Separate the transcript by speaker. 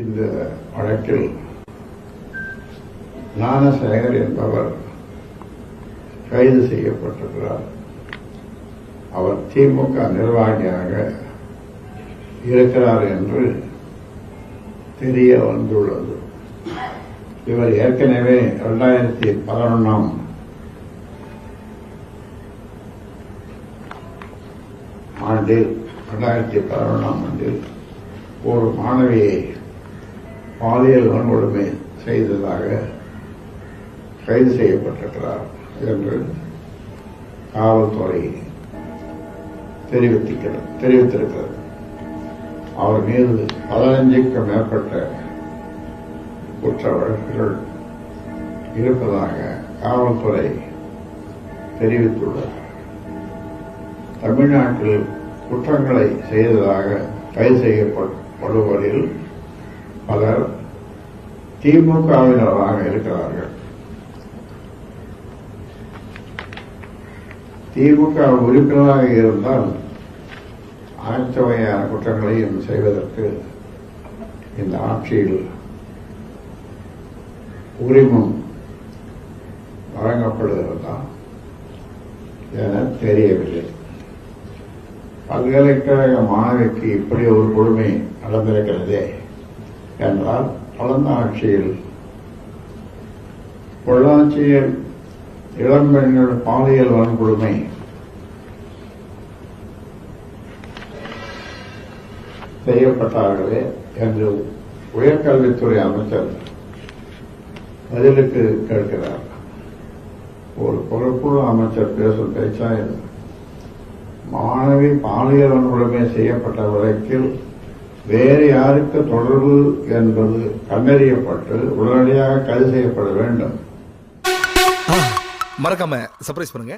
Speaker 1: இந்த வழக்கில் ஞானசேகர் என்பவர் கைது செய்யப்பட்டிருக்கிறார். அவர் திமுக நிர்வாகியாக இருக்கிறார் என்று தெரிய வந்துள்ளது. இவர் ஏற்கனவே இரண்டாயிரத்தி பதினொன்றாம் ஆண்டில் இரண்டாயிரத்தி பதினொன்றாம் ஆண்டில் ஒரு மாணவியை பாலியல் வன்கொடுமை செய்ததாக கைது செய்யப்பட்டிருக்கிறார் என்று காவல்துறை தெரிவித்திருக்கிறது தெரிவித்திருக்கிறது. அவர் மீது பதினஞ்சுக்கும் மேற்பட்ட குற்ற வழக்குகள் இருப்பதாக காவல்துறை தெரிவித்துள்ளார் தமிழ்நாட்டில் குற்றங்களை செய்ததாக கைது செய்யப்படுவதில் பலர் திமுகவினராக இருக்கிறார்கள். திமுக உறுப்பினராக இருந்தால் அனைத்து வகையான குற்றங்களையும் செய்வதற்கு இந்த ஆட்சியில் உரிமம் வழங்கப்படுகிறதா என தெரியவில்லை. பல்கலைக்கழக மாணவிக்கு இப்படி ஒரு கொடுமை நடந்திருக்கிறதே. என்றால் கடந்த ஆட்சியில் பொள்ளாச்சியில் இளம்பெண்கள் பாலியல் வன்கொடுமை. செய்யப்பட்டார்களே என்று உயர்கல்வித்துறை அமைச்சர் பதிலுக்கு கேட்கிறார். ஒரு பொறுப்புள்ள அமைச்சர் பேசும் பேச்சா மாணவி பாலியல் வன்கொடுமை செய்யப்பட்ட வழக்கில் வேறு யாருக்கு தொடர்பு என்பது கண்டறியப்பட்டு உடனடியாக கைது செய்யப்பட வேண்டும்.
Speaker 2: மறக்காம சர்ப்ரைஸ் பண்ணுங்க.